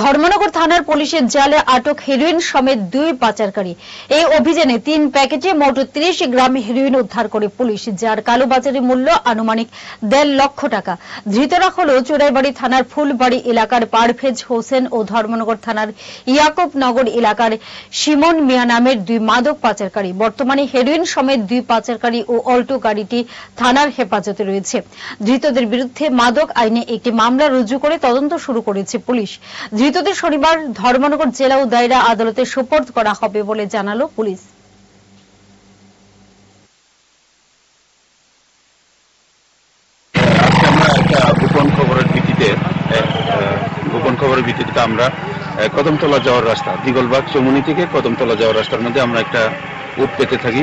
ধর্মনগর থানার পুলিশের জালে আটক হেরোইন সমেত দুই পাচারকারী। এই অভিযানে তিন প্যাকেটে মোট ত্রিশ গ্রাম হেরোইন উদ্ধার করে পুলিশ, যার কালোবাজারি মূল্য আনুমানিক দেড় লক্ষ টাকা। ধৃতরা হল চোরাইবাড়ি থানার ফুলবাড়ি এলাকার পারভেজ হোসেন ও ধর্মনগর থানার ইয়াকুবনগর এলাকার সিমন মিয়া নামের দুই মাদক পাচারকারী। বর্তমানে হেরোইন সমেত দুই পাচারকারী ও অল্টো গাড়িটি থানার হেফাজতে রয়েছে। ধৃতদের বিরুদ্ধে মাদক আইনে একটি মামলা রুজু করে তদন্ত শুরু করেছে পুলিশ। ধৃতদের শনিবার ধর্মনগর জেলা ও দায়রা আদালতে সোপর্দ করা হবে বলে জানালো পুলিশ। গোপন খবরের ভিত্তিতে আমরা কদমতলা যাওয়ার রাস্তা, দিগলবাগ চমুনি থেকে কদমতলা যাওয়ার রাস্তার মধ্যে আমরা একটা উট পেতে থাকি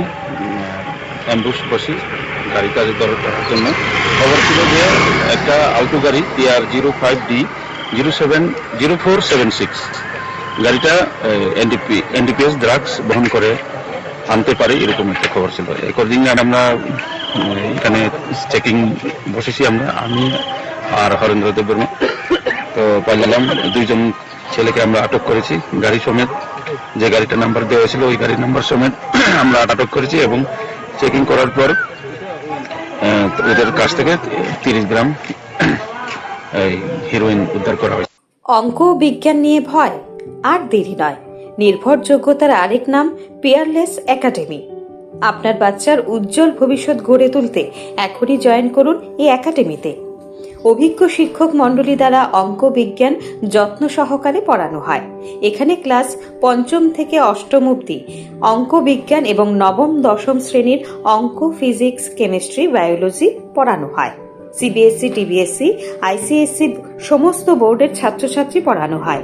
অ্যাম্বুস বসি গাড়ি কাজে দরকার জন্য। খবর ছিল যে একটা আউটো গাড়ি TR zero five D zero seven, zero four seven six. গাড়িটা এনডিপি এনডিপিএস ড্রাগস বহন করে আনতে পারে, এরকম একটা খবর ছিল। অ্যাকর্ডিং আমরা এখানে চেকিং বসেছি আমরা, আমি আর হরেন্দ্র দেববর্মা। তো পাইলাম, দুইজন ছেলেকে আমরা আটক করেছি, গাড়ি সমেত। যে গাড়িটা নাম্বার দেওয়া ছিল, ওই গাড়ির নাম্বার সমেত আমরা আটক করেছি এবং চেকিং করার পর ওদের কাছ থেকে তিরিশ গ্রাম হিরোইন উদ্ধার করা হয়েছে। অঙ্ক বিজ্ঞান নিয়ে ভয়, আর দেরি নয়। নির্ভরযোগ্যতার আরেক নাম পিয়ারলেস একাডেমি আপনার বাচ্চার উজ্জ্বল ভবিষ্যৎ গড়ে তুলতে এখনই জয়েন করুন এই একাডেমিতে অভিজ্ঞ শিক্ষক মণ্ডলী দ্বারা অঙ্ক বিজ্ঞান যত্ন সহকারে পড়ানো হয়। এখানে ক্লাস পঞ্চম থেকে অষ্টম অবধি অঙ্ক, বিজ্ঞান এবং নবম, দশম শ্রেণির অঙ্ক, ফিজিক্স, কেমিস্ট্রি, বায়োলজি পড়ানো হয়। সিবিএসসি টিবিএসসি আইসিএসসি সমস্ত বোর্ডের ছাত্রছাত্রী পড়ানো হয়।